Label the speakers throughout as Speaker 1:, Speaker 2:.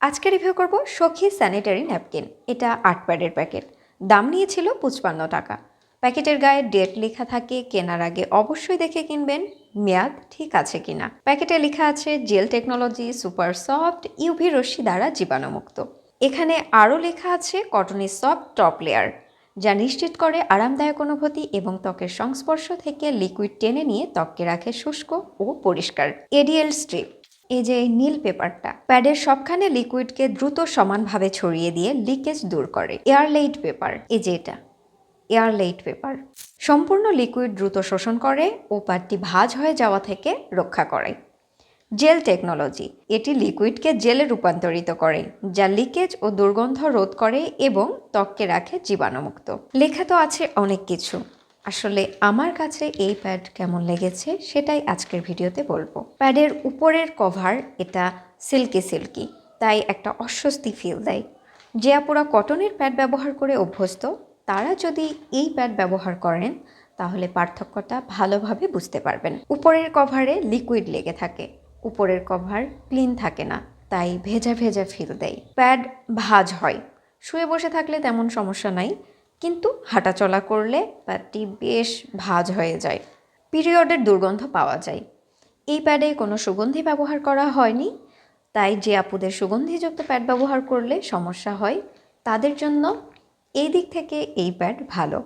Speaker 1: আজকে রিভিউ করব সখী স্যানিটারি ন্যাপকিন এটা আট প্যাডের প্যাকেট দাম নিয়েছিল পঁচপান্ন টাকা। প্যাকেটের গায়ে ডেট লেখা থাকে, কেনার আগে অবশ্যই দেখে কিনবেন। মেয়াদ ঠিক আছে কিনা? প্যাকেটে লেখা আছে gel technology super soft UV রশ্মি দ্বারা জীবাণুমুক্ত। এখানে আরও লেখা আছে কটনের সফট টপ লেয়ার যা নিশ্চিত করে আরামদায়ক অনুভূতি এবং ত্বকের সংস্পর্শ থেকে লিকুইড টেনে নিয়ে ত্বককে রাখে শুষ্ক ও পরিষ্কার। এডিএল স্ট্রিপ এই যে নীল পেপারটা, প্যাডের সবখানে লিকুইডকে দ্রুত সমানভাবে ছড়িয়ে দিয়ে লিকেজ দূর করে। এয়ারলাইট পেপার, এই যে এটা এয়ারলাইট পেপার। সম্পূর্ণ লিকুইড দ্রুত শোষণ করে ও প্যাডটি ভাঁজ হয়ে যাওয়া থেকে রক্ষা করে। জেল টেকনোলজি, এটি লিকুইডকে জেলে রূপান্তরিত করে, যা লিকেজ ও দুর্গন্ধ রোধ করে এবং ত্বককে রাখে জীবাণুমুক্ত। লেখা তো আছে অনেক কিছু। আসলে আমার কাছে এই প্যাড কেমন লেগেছে সেটাই আজকের ভিডিওতে বলব। প্যাডের উপরের কভার এটা সিল্কি সিল্কি, তাই একটা অস্বস্তি ফিল দেয়। যে আপুরা কটনের প্যাড ব্যবহার করে অভ্যস্ত, তারা যদি এই প্যাড ব্যবহার করেন, তাহলে পার্থক্যটা ভালোভাবে বুঝতে পারবেন। উপরের কভারে লিকুইড লেগে থাকে, উপরের কভার ক্লিন থাকে না, তাই ভেজা ভেজা ফিল দেয়। প্যাড ভাঁজ হয়, শুয়ে বসে থাকলে তেমন সমস্যা নাই কিন্তু হাঁটাচলা করলে প্যাডটি বেশ ভাজ হয়ে যায়। পিরিয়ডের দুর্গন্ধ পাওয়া যায়। এই প্যাডে কোনো সুগন্ধি ব্যবহার করা হয়নি। তাই যে আপুদের সুগন্ধিযুক্ত প্যাড ব্যবহার করলে সমস্যা হয়, তাদের জন্য এই দিক থেকে এই প্যাড ভালো।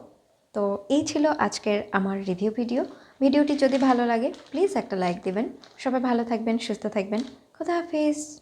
Speaker 1: তো এই ছিল আজকের আমার রিভিউ ভিডিও। ভিডিওটি যদি ভালো লাগে, প্লিজ একটা লাইক দিবেন। সবাই ভালো থাকবেন, সুস্থ থাকবেন। খুদা হাফিজ।